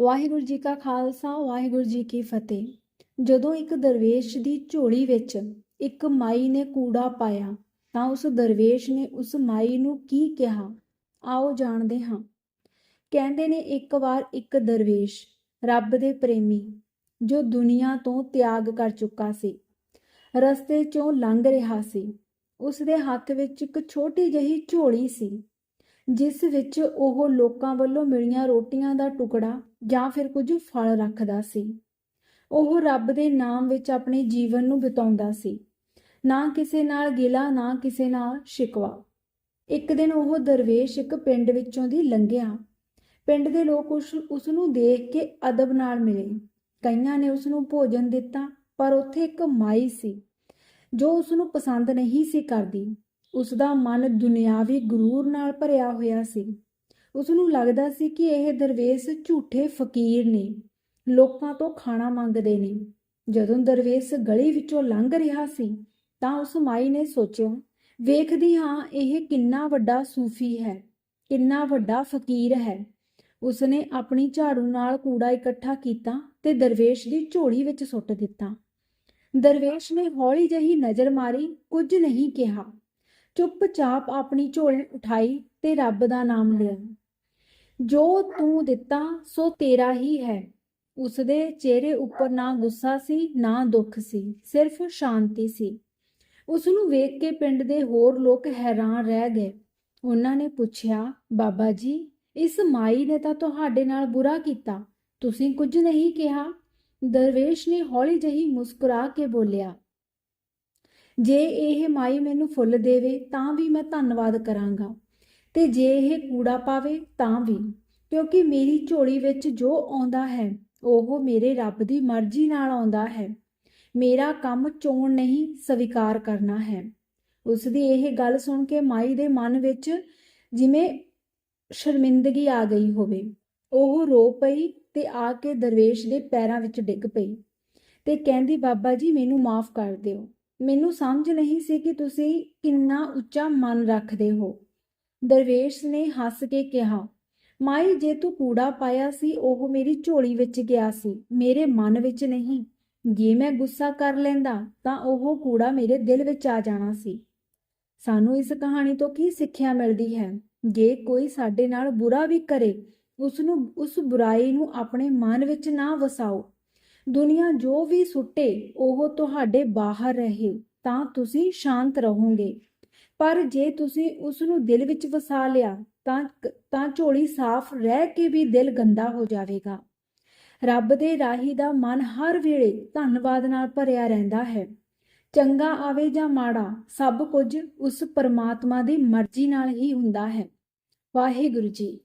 ਵਾਹਿਗੁਰੂ ਜੀ ਕਾ ਖਾਲਸਾ, ਵਾਹਿਗੁਰੂ ਜੀ ਕੀ ਫਤਿਹ। ਜਦੋਂ ਇੱਕ ਦਰਵੇਸ਼ ਦੀ ਝੋਲੀ ਵਿੱਚ ਇੱਕ ਮਾਈ ਨੇ ਕੂੜਾ ਪਾਇਆ, ਤਾਂ ਉਸ ਦਰਵੇਸ਼ ਨੇ ਉਸ ਮਾਈ ਨੂੰ ਕੀ ਕਿਹਾ? ਆਓ ਜਾਣਦੇ ਹਾਂ। ਕਹਿੰਦੇ ਨੇ, ਇੱਕ ਵਾਰ ਇੱਕ ਦਰਵੇਸ਼, ਰੱਬ ਦੇ ਪ੍ਰੇਮੀ, ਜੋ ਦੁਨੀਆ ਤੋਂ ਤਿਆਗ ਕਰ ਚੁੱਕਾ ਸੀ, ਰਸਤੇ 'ਚੋਂ ਲੰਘ ਰਿਹਾ ਸੀ, ਉਸ ਦੇ ਹੱਥ ਵਿੱਚ ਇੱਕ ਛੋਟੀ ਜਿਹੀ ਝੋਲੀ ਸੀ। ਜਿਸ ਵਿੱਚ ਉਹ ਲੋਕਾਂ ਵੱਲੋਂ ਮਿਲੀਆਂ ਰੋਟੀਆਂ ਦਾ ਟੁਕੜਾ ਜਾਂ ਫਿਰ ਕੁਝ ਫਲ ਰੱਖਦਾ ਸੀ। ਉਹ ਰੱਬ ਦੇ ਨਾਮ ਵਿੱਚ ਆਪਣੇ ਜੀਵਨ ਨੂੰ ਬਿਤਾਉਂਦਾ ਸੀ। ਨਾ ਕਿਸੇ ਨਾਲ ਗਿਲਾ, ਨਾ ਕਿਸੇ ਨਾਲ ਸ਼ਿਕਵਾ। ਇੱਕ ਦਿਨ ਉਹ ਦਰਵੇਸ਼ ਇੱਕ ਪਿੰਡ ਵਿੱਚੋਂ ਦੀ ਲੰਘਿਆ। ਪਿੰਡ ਦੇ ਲੋਕ ਉਸ ਉਸ ਨੂੰ ਦੇਖ ਕੇ ਅਦਬ ਨਾਲ ਮਿਲੇ। ਕਈਆਂ ਨੇ ਉਸ ਨੂੰ ਭੋਜਨ ਦਿੱਤਾ, ਪਰ ਉੱਥੇ ਇੱਕ ਮਾਈ ਸੀ, ਜੋ ਉਸ ਨੂੰ ਪਸੰਦ ਨਹੀਂ ਸੀ ਕਰਦੀ। ਉਸ ਦਾ ਮਨ ਦੁਨਿਆਵੀ ਗਰੂਰ ਨਾਲ ਭਰਿਆ ਹੋਇਆ ਸੀ। ਉਸ ਨੂੰ ਲੱਗਦਾ ਸੀ ਕਿ ਇਹ ਦਰਵੇਸ਼ ਝੂਠੇ ਫਕੀਰ ਨੇ, ਲੋਕਾਂ ਤੋਂ ਖਾਣਾ ਮੰਗਦੇ ਨੇ। ਜਦੋਂ ਦਰਵੇਸ਼ ਗਲੀ ਵਿੱਚੋਂ ਲੰਘ ਰਿਹਾ ਸੀ, ਤਾਂ ਉਸ ਮਾਈ ਨੇ ਸੋਚਿਆ, ਵੇਖਦੀ ਹਾਂ ਇਹ ਕਿੰਨਾ ਵੱਡਾ ਸੂਫੀ ਹੈ, ਕਿੰਨਾ ਵੱਡਾ ਫਕੀਰ ਹੈ। ਉਸਨੇ ਆਪਣੀ ਝਾੜੂ ਨਾਲ ਕੂੜਾ ਇਕੱਠਾ ਕੀਤਾ ਤੇ ਦਰਵੇਸ਼ ਦੀ ਝੋਲੀ ਵਿੱਚ ਸੁੱਟ ਦਿੱਤਾ। ਦਰਵੇਸ਼ ਨੇ ਹੌਲੀ ਜਿਹੀ ਨਜ਼ਰ ਮਾਰੀ, ਕੁਝ ਨਹੀਂ ਕਿਹਾ। ਚੁੱਪਚਾਪ ਆਪਣੀ ਝੋਲ ਉਠਾਈ ਤੇ ਰੱਬ ਦਾ ਨਾਮ ਲਿਆ। ਜੋ ਤੂੰ ਦਿੱਤਾ, ਸੋ ਤੇਰਾ ਹੀ ਹੈ। ਉਸਦੇ ਚਿਹਰੇ ਉੱਪਰ ਨਾ ਗੁੱਸਾ ਸੀ, ਨਾ ਦੁੱਖ ਸੀ, ਸਿਰਫ ਸ਼ਾਂਤੀ ਸੀ। ਉਸ ਨੂੰ ਵੇਖ ਕੇ ਪਿੰਡ ਦੇ ਹੋਰ ਲੋਕ ਹੈਰਾਨ ਰਹਿ ਗਏ। ਉਹਨਾਂ ਨੇ ਪੁੱਛਿਆ, ਬਾਬਾ ਜੀ, ਇਸ ਮਾਈ ਨੇ ਤਾਂ ਤੁਹਾਡੇ ਨਾਲ ਬੁਰਾ ਕੀਤਾ। ਤੁਸੀਂ ਕੁਝ ਨਹੀਂ ਕਿਹਾ? ਦਰਵੇਸ਼ ਨੇ ਹੌਲੀ ਜਿਹੀ ਮੁਸਕਰਾ ਕੇ ਬੋਲਿਆ ਜੇ ਇਹ ਮਾਈ ਮੈਨੂੰ ਫੁੱਲ ਦੇਵੇ ਤਾਂ ਵੀ ਮੈਂ ਧੰਨਵਾਦ ਕਰਾਂਗਾ। ਤੇ ਜੇ ਇਹ ਕੂੜਾ ਪਾਵੇ ਤਾਂ ਵੀ। ਕਿਉਂਕਿ ਮੇਰੀ ਝੋਲੀ ਵਿੱਚ ਜੋ ਆਉਂਦਾ ਹੈ, ਉਹ ਮੇਰੇ ਰੱਬ ਦੀ ਮਰਜ਼ੀ ਨਾਲ ਆਉਂਦਾ ਹੈ। ਮੇਰਾ ਕੰਮ ਚੋਣ ਨਹੀਂ, ਸਵੀਕਾਰ ਕਰਨਾ ਹੈ। ਉਸ ਦੀ ਇਹ ਗੱਲ ਸੁਣ ਕੇ ਮਾਈ ਦੇ ਮਨ ਵਿੱਚ ਜਿਵੇਂ ਸ਼ਰਮਿੰਦਗੀ ਆ ਗਈ ਹੋਵੇ। ਉਹ ਰੋ ਪਈ ਤੇ ਆ ਕੇ ਦਰਵੇਸ਼ ਦੇ ਪੈਰਾਂ ਵਿੱਚ ਡਿੱਗ ਪਈ। ਤੇ ਕਹਿੰਦੀ, ਬਾਬਾ ਜੀ, ਮੈਨੂੰ ਮਾਫ ਕਰ ਦਿਓ। ਮੈਨੂੰ ਸਮਝ ਨਹੀਂ ਸੀ ਕਿ ਤੁਸੀਂ ਕਿੰਨਾ ਉੱਚਾ ਮਨ ਰੱਖਦੇ ਹੋ। ਦਰਵੇਸ਼ ਨੇ ਹੱਸ ਕੇ ਕਿਹਾ, ਮਾਈ, ਜੇ ਤੂੰ ਕੂੜਾ ਪਾਇਆ ਸੀ, ਉਹ ਮੇਰੀ ਝੋਲੀ ਵਿੱਚ ਗਿਆ ਸੀ। ਮੇਰੇ ਮਨ ਵਿੱਚ ਨਹੀਂ। ਜੇ ਮੈਂ ਗੁੱਸਾ ਕਰ ਲੈਂਦਾ, ਤਾਂ ਉਹ ਕੂੜਾ ਮੇਰੇ ਦਿਲ ਵਿੱਚ ਆ ਜਾਣਾ ਸੀ। ਸਾਨੂੰ ਇਸ ਕਹਾਣੀ ਤੋਂ ਕੀ ਸਿੱਖਿਆ ਮਿਲਦੀ ਹੈ? ਜੇ ਕੋਈ ਸਾਡੇ ਨਾਲ ਬੁਰਾ ਵੀ ਕਰੇ ਉਸ ਨੂੰ ਉਸ ਬੁਰਾਈ ਨੂੰ ਆਪਣੇ ਮਨ ਵਿੱਚ ਨਾ ਵਸਾਓ। ਦੁਨੀਆ ਜੋ ਵੀ ਸੁੱਟੇ, ਉਹ ਤੁਹਾਡੇ ਬਾਹਰ ਰਹੇ, ਤਾਂ ਤੁਸੀਂ ਸ਼ਾਂਤ ਰਹੋਗੇ। ਪਰ ਜੇ ਤੁਸੀਂ ਉਸ ਨੂੰ ਦਿਲ ਵਿੱਚ ਵਸਾ ਲਿਆ, ਤਾਂ ਤਾਂ ਝੋਲੀ ਸਾਫ਼ ਰਹਿ ਕੇ ਵੀ ਦਿਲ ਗੰਦਾ ਹੋ ਜਾਵੇਗਾ। ਰੱਬ ਦੇ ਰਾਹੀ ਦਾ ਮਨ ਹਰ ਵੇਲੇ ਧੰਨਵਾਦ ਨਾਲ ਭਰਿਆ ਰਹਿੰਦਾ ਹੈ। ਚੰਗਾ ਆਵੇ ਜਾਂ ਮਾੜਾ, ਸਭ ਕੁਝ ਉਸ ਪਰਮਾਤਮਾ ਦੀ ਮਰਜ਼ੀ ਨਾਲ ਹੀ ਹੁੰਦਾ ਹੈ। ਵਾਹਿਗੁਰੂ ਜੀ।